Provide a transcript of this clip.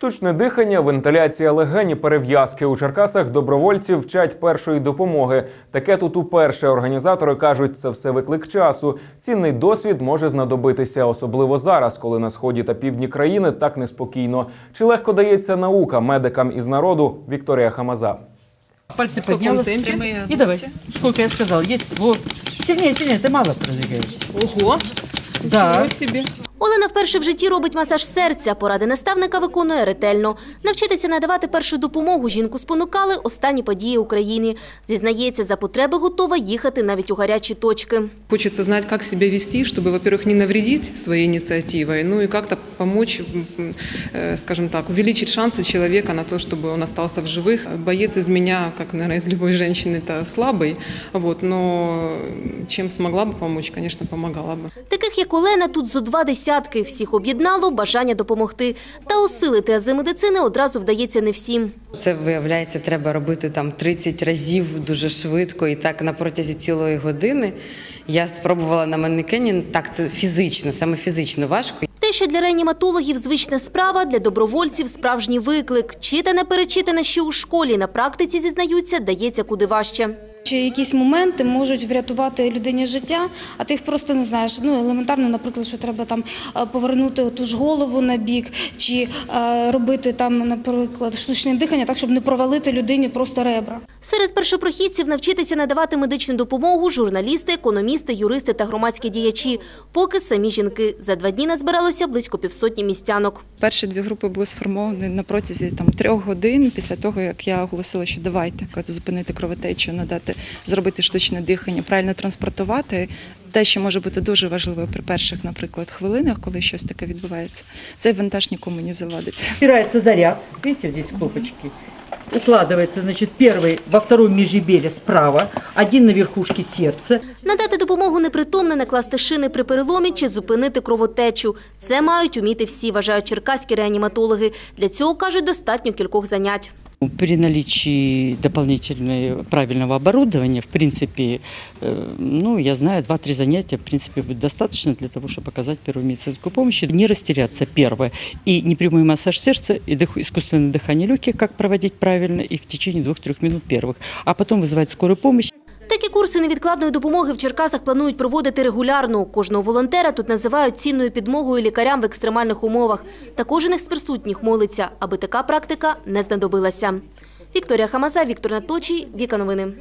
Штучне дихання, вентиляція легені, перев'язки у Черкасах добровольців вчать першої допомоги. Таке тут уперше організатори кажуть, це все виклик часу. Цінний досвід може знадобитися, особливо зараз, коли на сході та півдні країни так неспокійно. Чи легко дається наука медикам із народу? Вікторія Хамаза. Пальцы подняла. темпе? И давай. Сколько я сказал. Есть. Вот. Сильнее, сильнее. Ты мало продвигаешь. Ого! Да. Ничего себе! Олена вперше в житті робить масаж серця. Поради наставника виконує ретельно. Навчитися надавати першу допомогу жінку спонукали останні події України. Зізнається, за потреби готова їхати навіть у гарячі точки. Хочется знать, как себя вести, чтобы, во-первых, не навредить своей инициативой, ну и как-то помочь, м, э, скажем так, увеличить шансы человека на то, чтобы он остался в живых. Боец из меня, как, наверное, из любой женщины, это слабый, вот, но чем смогла бы помочь, конечно, помогала бы. Таких, як Олена, тут зо два десятки. Всіх об'єднало бажання допомогти. Та осилити ази медицини одразу вдається не всім. Це виявляється, треба робити там 30 разів дуже швидко і так на протязі цілої години. Я спробувала на манекені. Так, це фізично, саме фізично важко. Те, що для реаніматологів звична справа, для добровольців справжній виклик. Читане перечитане ще у школі. На практиці зізнаються, дається куди важче. Чи якісь моменти можуть врятувати людині життя, а ти їх просто не знаєш. Ну елементарно, наприклад, що треба там е, повернути ту ж голову на бік, чи е, робити там, наприклад, штучне дихання, так щоб не провалити людині просто ребра. Серед першопрохідців навчитися надавати медичну допомогу журналісти, економісти, юристи та громадські діячі. Поки самі жінки. За два дні назбиралося близько півсотні містянок. Перші дві групи були сформовані на протязі там трьох годин після того, як я оголосила, що давайте зупинити кровотечу, надати зробити штучне дихання, правильно транспортувати. Те, що може бути дуже важливо при перших, наприклад, хвилинах, коли щось таке відбувається, цей вантаж нікому не завадиться. Убирается заряд. Видите, вот здесь кнопочки. Укладывается, значит, первый во втором межреберье справа, один на верхушке сердца. Надати допомогу непритомне, накласти шини при переломі чи зупинити кровотечу. Це мають уміти всі, вважають черкаські реаніматологи. Для цього, кажуть, достатньо кількох занять. При наличии дополнительного правильного оборудования, в принципе, э, ну, я знаю, 2-3 занятия, в принципе, будет достаточно для того, чтобы оказать первую медицинскую помощь. Не растеряться, первое. И непрямой массаж сердца, и дых- искусственное дыхание легких, как проводить правильно, и в течение 2-3 минут первых. А потом вызывать скорую помощь. Курси невідкладної допомоги в Черкасах планують проводити регулярно. Кожного волонтера тут називають цінною підмогою лікарям в екстремальних умовах. Та кожен із присутніх молиться, аби така практика не знадобилася. Вікторія Хамаза, Віктор Наточій, Віка Новини.